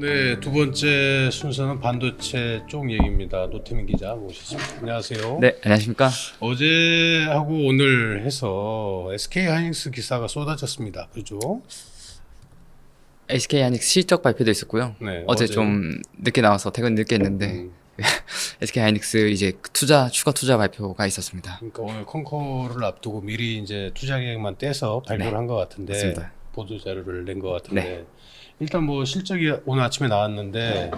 네, 두 번째 순서는 반도체 쪽 얘기입니다. 노태민 기자 모셨습니다. 안녕하세요. 네, 안녕하십니까? 어제하고 오늘 해서 SK 하이닉스 기사가 쏟아졌습니다. 그죠? SK 하이닉스 실적 발표도 있었고요. 네. 어제, 좀 늦게 나와서 퇴근 늦게 했는데 음, SK 하이닉스 이제 투자 추가 투자 발표가 있었습니다. 그러니까 오늘 컨코를 앞두고 미리 이제 투자 계획만 떼서 발표를 네, 한 것 같은데 맞습니다. 보도 자료를 낸 것 같은데 네. 일단 뭐 실적이 오늘 아침에 나왔는데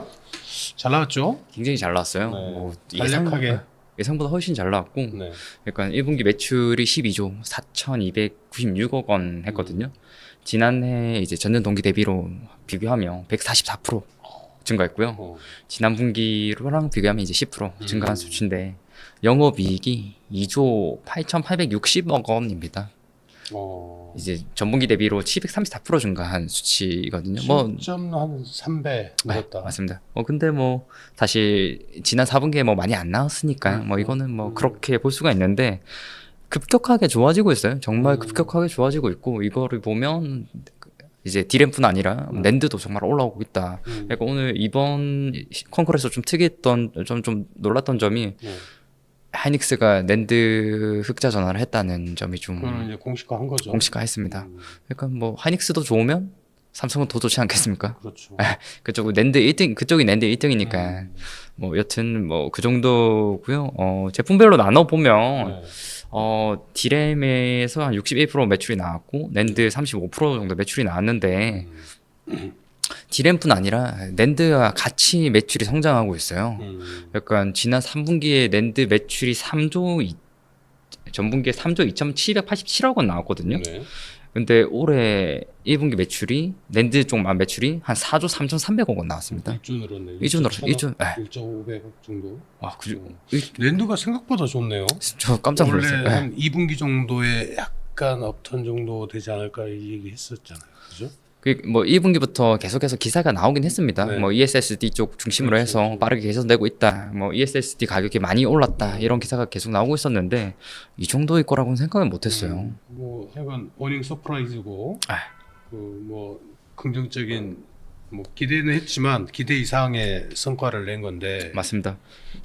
잘 나왔죠? 굉장히 잘 나왔어요. 네. 뭐 간략하게. 예상보다 훨씬 잘 나왔고 네. 약간 1분기 매출이 12조 4,296억 원 했거든요. 지난해 이제 전년 동기 대비로 비교하면 144% 증가했고요. 어, 지난 분기로랑 비교하면 이제 10% 증가한 음. 수치인데 영업이익이 2조 8,860억 원입니다. 어, 이제 전분기 대비로 734% 증가한 수치거든요. 뭐 10.한 3배 네, 늘었다. 맞습니다. 뭐 근데 뭐 사실 지난 4분기에 뭐 많이 안 나왔으니까 음, 뭐 이거는 뭐 음. 그렇게 볼 수가 있는데 급격하게 좋아지고 있어요. 정말 음. 급격하게 좋아지고 있고 이거를 보면 이제 디램뿐 아니라 음. 랜드도 정말 올라오고 있다. 음. 그러니까 오늘 이번 컨커에서 좀 특이했던 좀 좀 놀랐던 점이 네. 하이닉스가 랜드 흑자 전환을 했다는 점이 좀 그거는 이제 공식화한 거죠. 공식화했습니다. 음, 그러니까 뭐 하이닉스도 좋으면 삼성은 더 좋지 않겠습니까? 그렇죠. 그쪽 랜드 1등 그쪽이 랜드 1등이니까 음, 뭐 여튼 뭐 그 정도고요. 어 제품별로 나눠 보면 네. 어 디램에서 한 61% 매출이 나왔고 랜드 35% 정도 매출이 나왔는데 음, 디램뿐 아니라 랜드와 같이 매출이 성장하고 있어요. 음, 약간 지난 3분기에 랜드 매출이 3조 이, 전분기에 3조 2,787억 원 나왔거든요. 네. 근데 올해 1분기 매출이 랜드 쪽만 매출이 한 4조 3,300억 원 나왔습니다. 1조 늘었네. 1조 늘었어요. 1조. 네. 1.5배 정도. 와, 그, 음. 이- 랜드가 생각보다 좋네요. 저 깜짝 원래 놀랐어요. 네. 한 2분기 정도에 약간 업턴 정도 되지 않을까 얘기했었잖아요. 그죠? 그뭐 1분기부터 계속해서 기사가 나오긴 했습니다. 네. 뭐 ESSD 쪽 중심으로 그렇죠, 해서. 빠르게 개선되고 있다. 뭐 ESSD 가격이 많이 올랐다. 이런 기사가 계속 나오고 있었는데 이 정도일 거라고는 생각을 못 했어요. 음, 뭐 하여간 어닝 서프라이즈고 아. 그뭐 긍정적인 뭐 기대는 했지만 기대 이상의 성과를 낸 건데 맞습니다.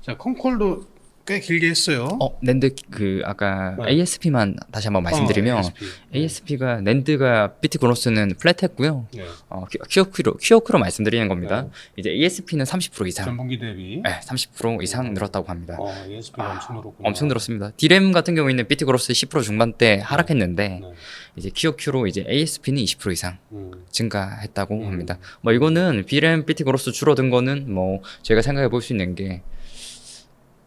자 컨콜도 꽤 길게 했어요. 어, 랜드 그 아까 네. ASP만 다시 한번 말씀드리면 어, ASP. ASP가 랜드가 비트 그로스는 플랫했고요. 네. 어, 큐어큐로 큐어큐로 말씀드리는 겁니다. 네. 이제 ASP는 30% 이상, 전분기 대비 네, 30% 이상 늘었다고 합니다. 어, ASP가 아, 엄청 늘었구나. 엄청 늘었습니다. 디램 같은 경우에는 비트 그로스 10% 중반대 하락했는데 네. 이제 큐어큐로 이제 ASP는 20% 이상 음. 증가했다고 음. 합니다. 뭐 이거는 비램 비트 그로스 줄어든 거는 뭐 저희가 생각해 볼 수 있는 게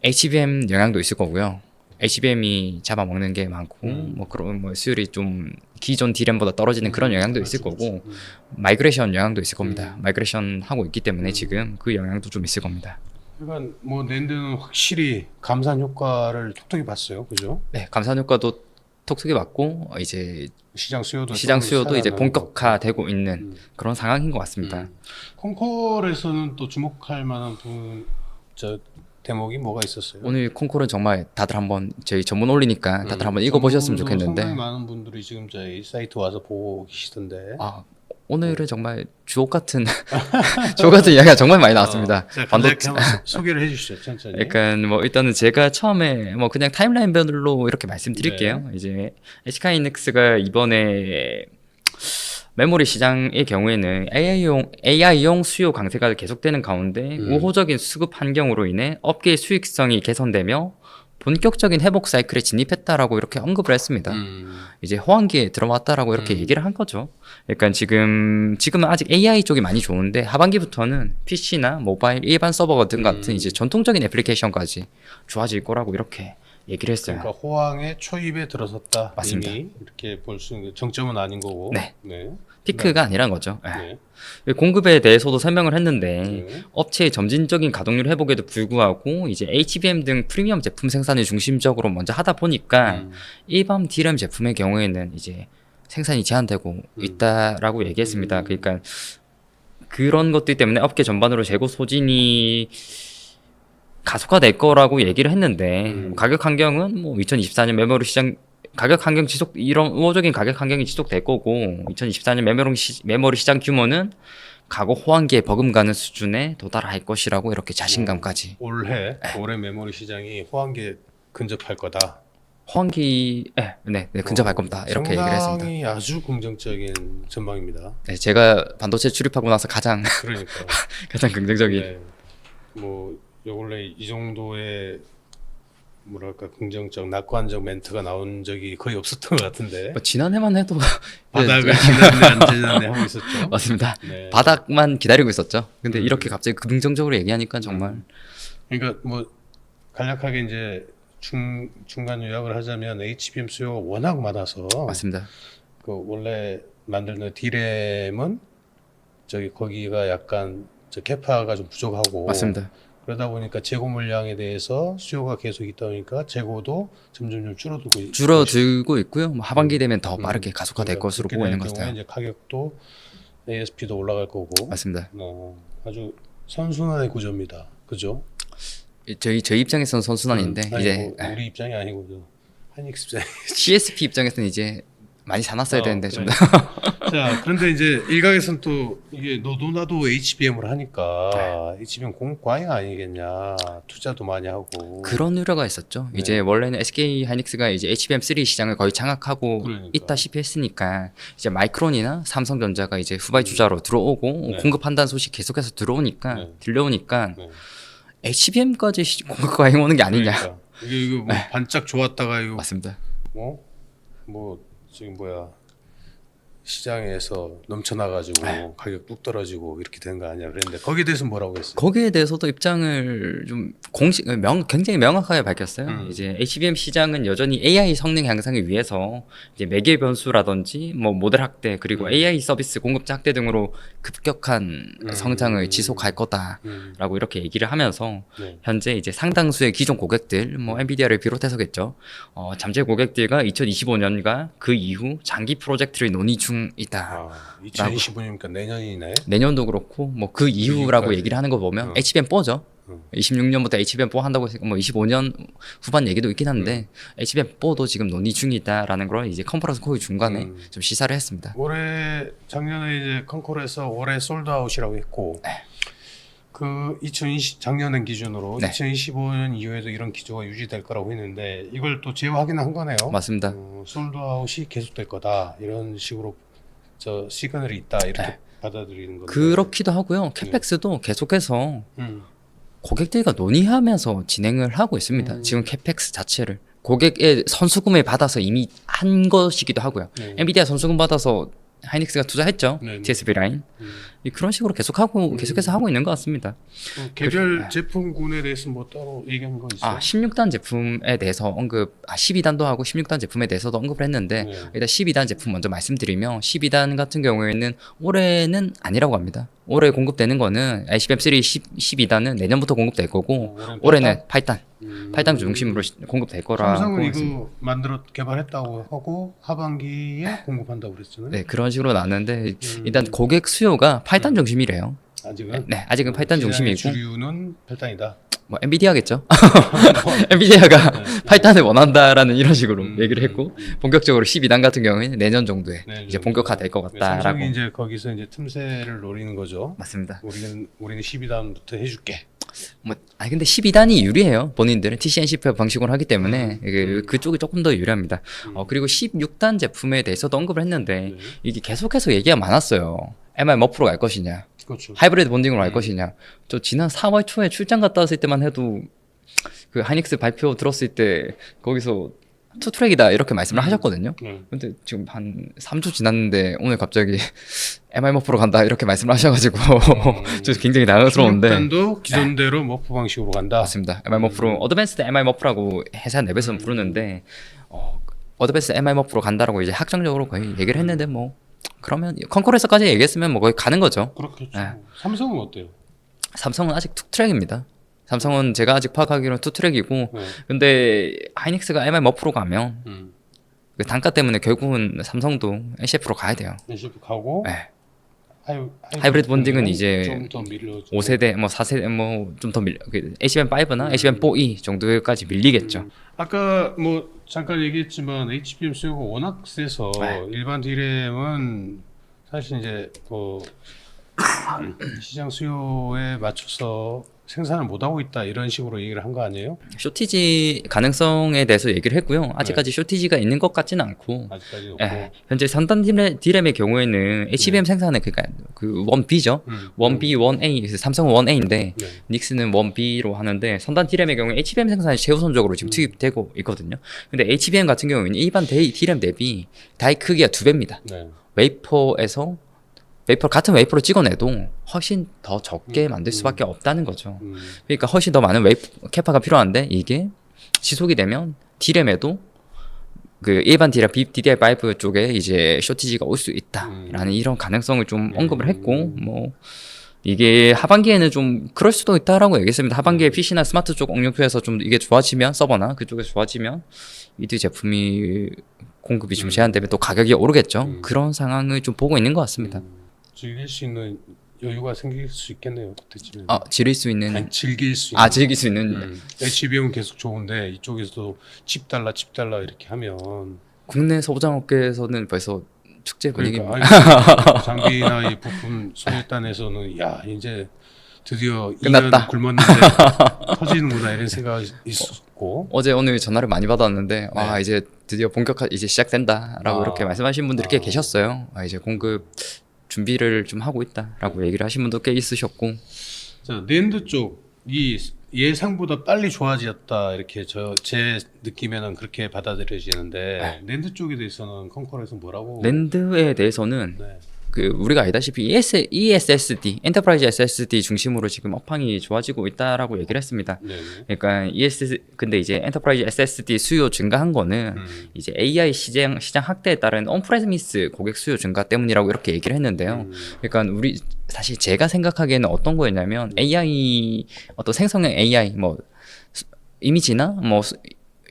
HBM 영향도 있을 거고요. HBM이 잡아먹는 게 많고 음. 뭐 그런 뭐 수율이 좀 기존 디램보다 떨어지는 그런 영향도 있을 거고. 음. 마이그레이션 영향도 있을 겁니다. 음. 마이그레이션 하고 있기 때문에 음. 지금 그 영향도 좀 있을 겁니다. 그러니까 뭐 랜드는 확실히 감산 효과를 톡톡히 봤어요. 그죠? 네, 감산 효과도 톡톡히 어, 이제 시장 수요도 시장 수요도 이제 본격화되고 있는 음. 그런 상황인 것 같습니다. 음. 콩콜에서는 또 주목할 만한 부분 저 대목이 뭐가 있었어요? 오늘 콩콜은 정말 다들 한번 저희 전문 올리니까 다들 음, 한번 읽어보셨으면 전문도 좋겠는데 상당히 많은 분들이 지금 저희 사이트 와서 보고 계시던데. 아 오늘은 정말 주옥 같은 주옥 같은 이야기가 정말 많이 나왔습니다. 어, 자, 반도 소- 소개를 해주시죠, 천천히. 약간 뭐 일단은 제가 처음에 뭐 그냥 타임라인별로 이렇게 말씀드릴게요. 네. 이제 HK이닉스가 이번에 메모리 시장의 경우에는 AI용 AI용 수요 강세가 계속되는 가운데 음. 우호적인 수급 환경으로 인해 업계의 수익성이 개선되며 본격적인 회복 사이클에 진입했다라고 이렇게 언급을 했습니다. 음, 이제 호황기에 들어왔다라고 이렇게 음. 얘기를 한 거죠. 그러니까 지금 지금은 아직 AI 쪽이 많이 좋은데 하반기부터는 PC나 모바일 일반 서버 같은 음. 같은 이제 전통적인 애플리케이션까지 좋아질 거라고 이렇게 얘기를 했어요. 그러니까 호황의 초입에 들어섰다. 맞습니다. 이미 이렇게 볼 수 있는 게 정점은 아닌 거고. 네. 네. 피크가 아니란 거죠. 예. 네. 공급에 대해서도 설명을 했는데 네. 업체의 점진적인 가동률 회복에도 불구하고 이제 HBM 등 프리미엄 제품 생산을 중심적으로 먼저 하다 보니까 음, 일반 DRAM 제품의 경우에는 이제 생산이 제한되고 있다라고 얘기했습니다. 음. 그러니까 그런 것들 때문에 업계 전반으로 재고 소진이 가속화될 거라고 얘기를 했는데 음. 가격 환경은 뭐 2024년 메모리 시장 가격 환경 지속 이런 우호적인 가격 환경이 지속될 거고 2024년 메모리 시, 메모리 시장 규모는 과거 호황기에 버금가는 수준에 도달할 것이라고 이렇게 자신감까지 올해 올해 메모리 시장이 호황기에 근접할 거다. 호황기 네, 네, 네 근접할 겁니다 이렇게 얘기를 했습니다. 상당히 아주 긍정적인 전망입니다. 네, 제가 반도체 출입하고 나서 가장 그러니까 가장 긍정적인 네, 뭐 원래 이 정도의 뭐랄까 긍정적 낙관적 멘트가 나온 적이 거의 없었던 것 같은데 뭐 지난해만 해도 바닥을 네, 지난해 안 지난해 하고 있었죠. 맞습니다. 네. 바닥만 기다리고 있었죠. 근데 음. 이렇게 갑자기 긍정적으로 얘기하니까 정말 그러니까 뭐 간략하게 이제 중 중간 요약을 하자면 HBM 수요가 워낙 많아서 맞습니다. 그 원래 만드는 디램은 저기 거기가 약간 저 캐파가 좀 부족하고 맞습니다. 그러다 보니까 재고 물량에 대해서 수요가 계속 있다 보니까 재고도 점점 좀 줄어들고 있- 줄어들고 있고요. 뭐 하반기 되면 더 음. 빠르게 가속화될 그러니까 것으로 보고 있는 될것 같아요. 이제 가격도 ASP도 올라갈 거고 맞습니다. 어, 아주 선순환의 구조입니다. 그죠? 저희 저희 입장에서는 선순환인데 음, 아니, 이제 뭐 우리 입장이 아니고 저 하이닉스 입장. CSP 입장에서는 이제 많이 사놨어야 어, 되는데 좀 더. 자, 그런데 이제 일각에서는 또 이게 너도 나도 HBM을 하니까 네. HBM 공급 과잉 아니겠냐. 투자도 많이 하고. 그런 우려가 있었죠. 네. 이제 원래는 SK 하이닉스가 이제 HBM3 시장을 거의 장악하고 그러니까. 있다시피 했으니까 이제 마이크론이나 삼성전자가 이제 후발 주자로 들어오고 네. 공급한다는 소식 계속해서 들어오니까 네. 들려오니까 네. HBM까지 공급 과잉 오는 게 아니냐. 네. 그러니까. 이게 이거 뭐 반짝 좋았다가 이거 맞습니다. 뭐, 뭐 지금 뭐야 시장에서 넘쳐나가지고 네. 가격 뚝 떨어지고 이렇게 된 거 아니야 그랬는데 거기에 대해서 뭐라고 했어요? 거기에 대해서도 입장을 좀 공식 명 굉장히 명확하게 밝혔어요. 음. 이제 HBM 시장은 여전히 AI 성능 향상을 위해서 이제 매개 변수라든지 뭐 모델 확대 그리고 음. AI 서비스 공급자 확대 등으로 급격한 음. 성장을 지속할 거다. 음, 라고 이렇게 얘기를 하면서 네. 현재 이제 상당수의 기존 고객들 뭐 엔비디아를 비롯해서겠죠 어, 잠재 고객들과 2025년과 그 이후 장기 프로젝트를 논의 중 이다 아, 2025년이니까 내년이네. 내년도 그렇고 뭐 그 이후라고 이후까지. 얘기를 하는 거 보면 어. HBM4죠 어. 26년부터 HBM4 한다고 했으니까 뭐 25년 후반 얘기도 있긴 한데 HBM4도 지금 논의 중이다라는 걸 이제 컨퍼런스 콜 중간에 음. 좀 시사를 했습니다 올해 작년에 이제 컨콜에서 올해 솔드아웃이라고 했고 그2020 작년은 기준으로 네. 2025년 이후에도 이런 기조가 유지될 거라고 했는데 이걸 또 재확인한 거네요. 맞습니다 어, 솔드아웃이 계속될 거다 이런 식으로 저 시그널이 있다 이렇게 네. 받아들이는 건데. 그렇기도 하고요 캐펙스도 계속해서 음. 고객들과 논의하면서 진행을 하고 있습니다. 음. 지금 캐펙스 자체를 고객의 선수금을 받아서 이미 한 것이기도 하고요. 네. 엔비디아 선수금 받아서 하이닉스가 투자했죠. 네, 네. TSB 라인 음. 이 그런 식으로 계속하고 음. 계속해서 하고 있는 것 같습니다. 어, 개별 제품군에 대해서 뭐 따로 얘기한 거 있어요? 아 16단 제품에 대해서 언급, 아 12단도 하고 16단 제품에 대해서도 언급을 했는데 네. 일단 12단 제품 먼저 말씀드리면 12단 같은 경우에는 올해는 아니라고 합니다. 올해 공급되는 거는 HBM3 10, 12단은 내년부터 공급될 거고 어, 올해는 8단, 음. 8단 중심으로 시- 공급될 거라고 삼성은. 이거 만들어 개발했다고 하고 하반기에 공급한다고 그랬잖아요. 네 그런 식으로 나왔는데 음. 일단 고객 수요가 8단 음. 중심이래요. 아직은 네 아직은 8단 시장의 중심이고 주류는 8단이다. 뭐 엔비디아겠죠. 엔비디아가 8단을 원한다라는 이런 식으로 음, 얘기를 했고 음, 본격적으로 12단 같은 경우에는 내년 정도에 네, 이제 네. 본격화될 것 네, 같다라고 삼성이 이제 거기서 이제 틈새를 노리는 거죠. 맞습니다. 우리는 우리는 12단부터 해줄게. 뭐 아니 근데 12단이 유리해요. 본인들은 TCN10 방식으로 하기 때문에 음, 음. 그 쪽이 조금 더 유리합니다. 음. 어 그리고 16단 제품에 대해서도 언급을 했는데 네. 이게 계속해서 얘기가 많았어요. MR 머프로 갈 것이냐, 그렇죠. 하이브리드 본딩으로 갈 음. 것이냐. 저 지난 4월 초에 출장 갔다 왔을 때만 해도 그 하이닉스 발표 들었을 때 거기서 투 트랙이다 이렇게 말씀을 음. 하셨거든요. 네. 근데 지금 한 3주 지났는데 오늘 갑자기 MR 머프로 간다 이렇게 말씀을 하셔가지고 음. 저 굉장히 당황스러운데 16단도 기존대로 머프 방식으로 간다. 맞습니다. MR 머프로 음. 어드밴스드 MR 머프라고 회사 내에서는 부르는데 어, 어드밴스드 MR 머프로 간다라고 이제 확정적으로 거의 얘기를 했는데 뭐 그러면 컨콜에서까지 얘기했으면 뭐 거의 가는 거죠. 그렇겠죠. 네. 삼성은 어때요? 삼성은 아직 투 트랙입니다. 삼성은 제가 아직 파악하기로는 투 트랙이고 네. 근데 하이닉스가 MR 머프로 가면 음. 그 단가 때문에 결국은 삼성도 NCF로 가야 돼요. NCF 가고 네. 하이, 하이브리드 본딩은 이제 좀더 밀려. 5세대 뭐 4세대 뭐 좀 더 밀려 그 HBM5나 음. HBM4E 정도까지 밀리겠죠. 음. 아까 뭐 잠깐 얘기했지만 HBM 수요가 워낙 세서 네. 일반 디램은 사실 이제 뭐 시장 수요에 맞춰서 생산을 못 하고 있다 이런 식으로 얘기를 한 거 아니에요? 쇼티지 가능성에 대해서 얘기를 했고요. 아직까지 쇼티지가 있는 것 같지는 않고 아직까지 없고. 예, 현재 선단 디램, 디램의 경우에는 HBM 생산은 그러니까 그 원B죠. 음. 원B, 원A, 그래서 삼성은 원A인데 네. 닉스는 원B로 하는데 선단 디램의 경우에 HBM 생산이 최우선적으로 지금 투입되고 있거든요. 근데 HBM 같은 경우에는 일반 데이 디램 대비 다이 크기가 두 배입니다. 네. 웨이퍼에서 웨이퍼 같은 웨이퍼로 찍어내도 훨씬 더 적게 음, 만들 음. 수밖에 없다는 거죠. 음. 그러니까 훨씬 더 많은 웨이프 캐파가 필요한데 이게 지속이 되면 디램에도 그 일반 디램 DDR5 쪽에 이제 쇼티지가 올 수 있다라는 이런 가능성을 좀 음. 언급을 했고 뭐 이게 하반기에는 좀 그럴 수도 있다라고 얘기했습니다. 하반기에 PC나 스마트 쪽 응용표에서 좀 이게 좋아지면 서버나 그쪽에서 좋아지면 이들 제품이 공급이 좀 음. 제한되면 또 가격이 오르겠죠. 음. 그런 상황을 좀 보고 있는 것 같습니다. 음. 즐길 수 있는 여유가 생길 수 있겠네요. 그때쯤에. 아 지릴 수 있는 아니, 즐길 수 있는. 아 즐길 수 있는 음. HBM은 계속 좋은데 이쪽에서도 칩 달라 칩 달라 이렇게 하면 국내 소부장업계에서는 벌써 축제 분위기입니다. 그러니까 아니, 장비나 이 부품 소일단에서는 야 이제 드디어 끝났다. 2년 굶었는데 터지는구나 이런 생각이 있었고 어제 오늘 전화를 많이 받았는데 와 네. 이제 드디어 본격 이제 시작된다라고 아. 이렇게 말씀하신 분들이 꽤 아. 계셨어요. 아, 이제 공급 준비를 좀 하고 있다라고 얘기를 하신 분도 꽤 있으셨고. 자 낸드 쪽이 예상보다 빨리 좋아졌다 이렇게 저 제 느낌에는 그렇게 받아들여지는데 낸드 쪽에 대해서는 컨커에서 뭐라고? 랜드에 대해서는 네. 그 우리가 알다시피 ES, ESSD 엔터프라이즈 SSD 중심으로 지금 업황이 좋아지고 있다라고 얘기를 했습니다. 네. 그러니까 ES 근데 이제 엔터프라이즈 SSD 수요 증가한 거는 음. 이제 AI 시장 시장 확대에 따른 온프레미스 고객 수요 증가 때문이라고 이렇게 얘기를 했는데요. 음. 그러니까 우리 사실 제가 생각하기에는 어떤 거였냐면 AI 어떤 생성형 AI 뭐 수- 이미지나 뭐 수-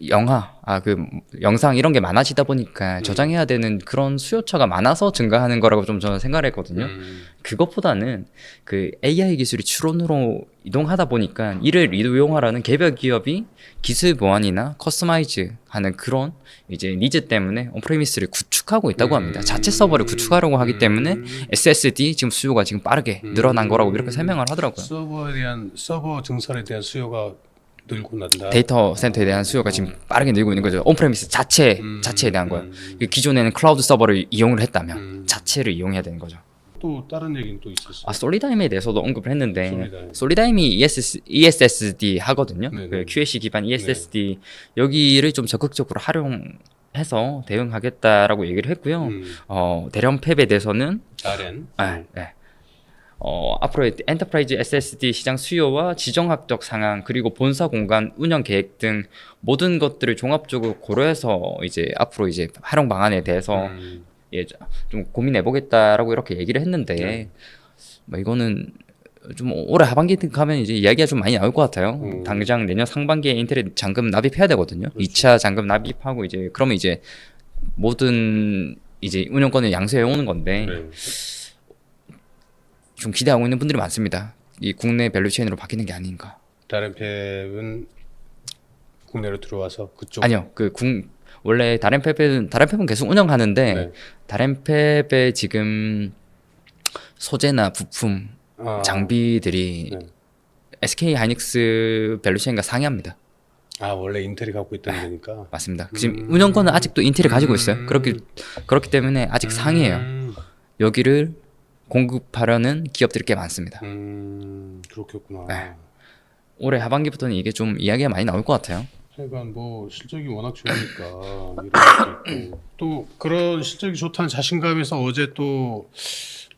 영화 아 그 영상 이런 게 많아지다 보니까 음. 저장해야 되는 그런 수요처가 많아서 증가하는 거라고 좀 저는 생각을 했거든요. 음. 그것보다는 그 AI 기술이 추론으로 이동하다 보니까 이를 이용하라는 개별 기업이 기술 보완이나 커스터마이즈 하는 그런 이제 니즈 때문에 온프레미스를 구축하고 있다고 합니다. 자체 서버를 구축하려고 하기 때문에 음. SSD 지금 수요가 지금 빠르게 늘어난 거라고 이렇게 설명을 하더라고요. 서버에 대한 서버 증설에 대한 수요가 늘고 난다. 데이터 센터에 대한 수요가 지금 빠르게 늘고 있는 거죠. 온프레미스 자체 음. 자체에 대한 거예요. 음. 그 기존에는 클라우드 서버를 이용을 했다면 음. 자체를 이용해야 되는 거죠. 또 다른 얘기는 또 있었어요. 아 솔리다임에 대해서도 언급을 했는데 솔리다임. 솔리다임이 ESS, ESSD 하거든요. 네네. 그 QAC 기반 ESSD 여기를 좀 적극적으로 활용해서 대응하겠다라고 얘기를 했고요. 음. 어, 대량 팹에 대해서는 RN. 아, 네. 어, 앞으로의 엔터프라이즈 SSD 시장 수요와 지정학적 상황 그리고 본사 공간 운영 계획 등 모든 것들을 종합적으로 고려해서 이제 앞으로 이제 활용 방안에 대해서 음. 예, 좀 고민해 보겠다라고 이렇게 얘기를 했는데 네. 뭐 이거는 좀 올해 하반기 가면 이제 이야기가 좀 많이 나올 것 같아요. 음. 당장 내년 상반기에 인텔에 잔금 납입해야 되거든요. 그렇죠. 2차 잔금 납입하고 이제 그러면 이제 모든 이제 운영권을 양수해 오는 건데 네. 좀 기대하고 있는 분들이 많습니다. 이 국내 밸류체인으로 바뀌는 게 아닌가. 다른 팹은 국내로 들어와서 그쪽 아니요, 그 국, 원래 다른 팹은 다른 팹은 계속 운영하는데 네. 다른 팹의 지금 소재나 부품 아, 장비들이 네. SK 하이닉스 밸류체인과 상이합니다. 아 원래 인텔이 갖고 있던 데니까 맞습니다. 지금 음. 운영권은 아직도 인텔이 가지고 있어요. 음. 그렇기 그렇기 때문에 아직 상이에요. 음, 여기를 공급하려는 기업들이 꽤 많습니다. 음 그렇겠구나. 네. 올해 하반기부터는 이게 좀 이야기가 많이 나올 것 같아요. 하여간 뭐 실적이 워낙 좋으니까 이런 것도 있고 또 그런 실적이 좋다는 자신감에서 어제 또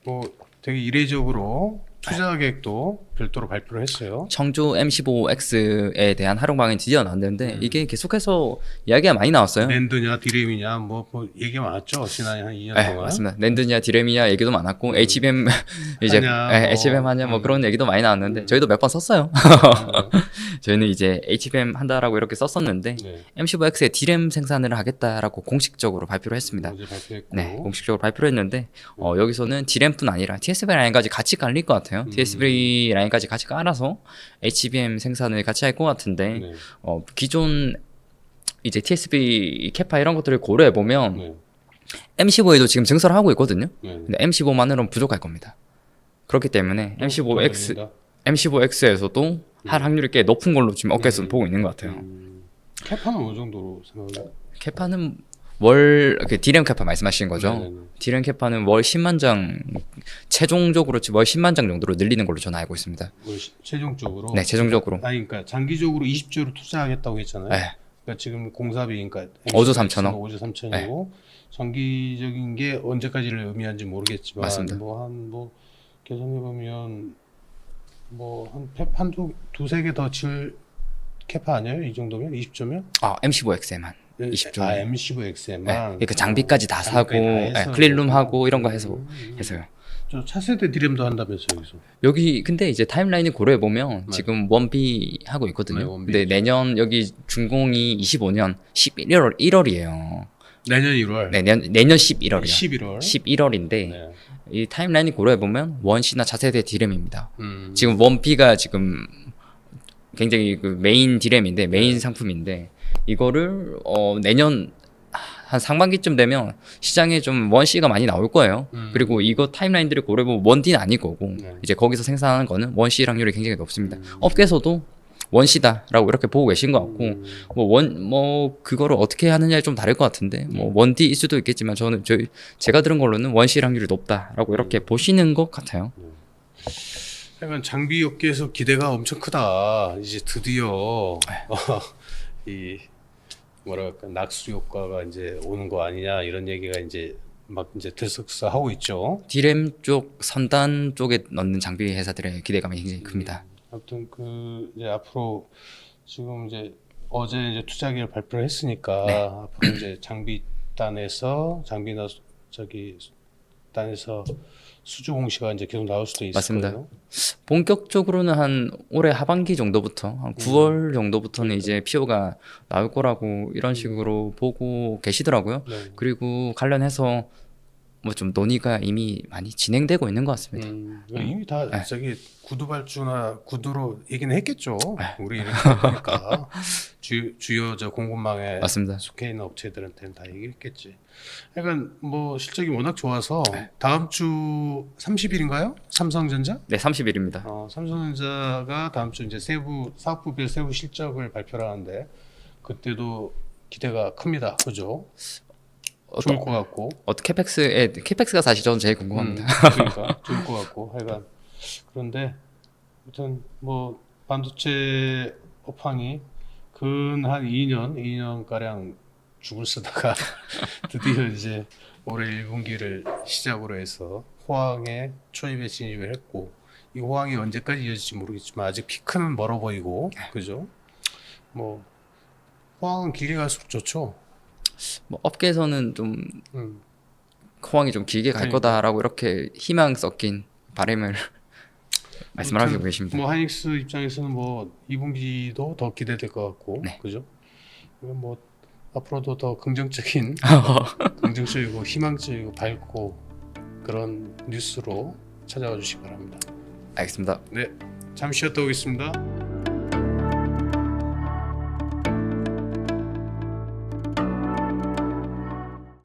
뭐 되게 이례적으로 투자 계획도 별도로 발표를 했어요. 청주 M15X에 대한 활용 방안이 드디어 나왔는데 음. 이게 계속해서 이야기가 많이 나왔어요. 랜드냐 디램이냐 뭐, 뭐 얘기 많았죠 지난 한 2년 네, 동안. 맞습니다. 랜드냐 디램이냐 얘기도 많았고 HBM 이제 하냐, 예, 뭐. HBM 하냐 뭐 음. 그런 얘기도 많이 나왔는데 음. 저희도 몇 번 썼어요. 음, 저희는 이제 HBM 한다라고 이렇게 썼었는데 네. M15X에 디램 생산을 하겠다라고 공식적으로 발표를 했습니다. 발표했고. 네, 공식적으로 발표를 했는데 어, 여기서는 디램뿐 아니라 TSV 라인까지 같이 깔릴 것 같아요. 음. TSV 라인까지 같이 깔아서 HBM 생산을 같이 할 것 같은데 네. 어, 기존 이제 TSV 캐파 이런 것들을 고려해 보면 네. M15에도 지금 증설을 하고 있거든요. 네. 근데 M15만으로는 부족할 겁니다. 그렇기 때문에 M15X 니다 M15X에서도 할 확률이 꽤 높은 걸로 지금 업계에서 음. 보고 있는 것 같아요. 음, 캐파는 어느 정도로 생각해요? 캐파는 월 그 디램 캐파 말씀하시는 거죠? 네 네 네. 디램 캐파는 월 10만 장 최종적으로 월 10만 장 정도로 늘리는 걸로 저는 알고 있습니다. 뭐 시- 최종적으로. 네, 최종적으로. 아니 그러니까 장기적으로 20조를 투자하겠다고 했잖아요. 네. 그러니까 지금 공사비 그러니까 5조 3천억. 5조 3천이고 장기적인 게 언제까지를 의미하는지 모르겠지만 맞습니다. 뭐 한 뭐 계산해 보면 뭐한 한두 두세 개더칠 캐파 아니에요? 이 정도면 20조면? 아, M15X에만. 20조. 아 M15X에만. 네. 그러니까 장비까지 다 사고 네. 클린룸 하고 이런 거 해서 음. 해서요. 저 차세대 디램도 한다면서 여기서. 여기 근데 이제 타임라인을 고려해 보면 네. 지금 원비 하고 있거든요. 네, 원비. 근데 내년 여기 준공이 25년 11월 1월이에요. 내년 1월. 내년 내년 11월이요. 11월. 11월인데 네. 이 타임라인을 고려해 보면 원시나 차세대 디램입니다. 음. 지금 원비가 지금 굉장히 그 메인 디램인데 메인 네. 상품인데 이거를 어 내년 한 상반기쯤 되면 시장에 좀 원C가 많이 나올 거예요. 음. 그리고 이거 타임라인들을 고려해보면 원D는 아닐 거고 네. 이제 거기서 생산하는 거는 원C 확률이 굉장히 높습니다. 음. 업계에서도 원C다라고 이렇게 보고 계신 것 같고 음. 뭐원뭐 그거를 어떻게 하느냐에 좀 다를 것 같은데 뭐 원D일 수도 있겠지만 저는 저희 제가 들은 걸로는 원C 확률이 높다라고 이렇게 보시는 것 같아요. 약간 장비 업계에서 기대가 엄청 크다. 이제 드디어 어, 이 뭐랄까 낙수 효과가 이제 오는 거 아니냐 이런 얘기가 이제 막 이제 들썩하고 있죠. 디램 쪽 선단 쪽에 넣는 장비 회사들의 기대감이 굉장히 큽니다. 아무튼 그 이제 앞으로 지금 이제 어제 이제 투자기를 발표를 했으니까 네. 앞으로 이제 장비 단에서 장비나 수- 저기 단에서 수주 공시가 이제 계속 나올 수도 있을 맞습니다. 거예요. 본격적으로는 한 올해 하반기 정도부터 한 9월 정도부터는 이제 PO가 나올 거라고 이런 식으로 보고 계시더라고요. 네. 그리고 관련해서 뭐 좀 논의가 이미 많이 진행되고 있는 것 같습니다. 음, 이미 다 네. 저기 구두 발주나 구두로 얘기는 했겠죠. 네. 우리 이렇게 보니까 주, 주요 저 공급망에 맞습니다. 속해 있는 업체들한테는 다 얘기했겠지. 약간 뭐 실적이 워낙 좋아서 네. 다음 주 30일인가요? 삼성전자? 네, 30일입니다. 어, 삼성전자가 다음 주 이제 세부 사업부별 세부 실적을 발표를 하는데 그때도 기대가 큽니다. 그죠? 좋을 것 같고. 어떤 캐펙스에 캐펙스가 사실 저는 제일 궁금합니다. 음, 그러니까 좋을 것 같고 하여간 그런데 아무튼 뭐 반도체 업황이 근 한 2년 2년 가량 죽을 쓰다가 드디어 이제 올해 1분기를 시작으로 해서 호황에 초입에 진입을 했고 이 호황이 언제까지 이어질지 모르겠지만 아직 피크는 멀어 보이고 그죠? 뭐 호황은 길게 갈수록 좋죠. 뭐 업계에서는 좀 음. 호황이 좀 길게 갈 그러니까. 거다라고 이렇게 희망 섞인 바람을 말씀을 하고 계십니다. 뭐 하이닉스 입장에서는 뭐 2분기도 더 기대될 것 같고 네. 그죠? 뭐 앞으로도 더 긍정적인 긍정적이고 희망적이고 밝고 그런 뉴스로 찾아와 주시기 바랍니다. 알겠습니다. 네, 잠시 쉬었다 오겠습니다.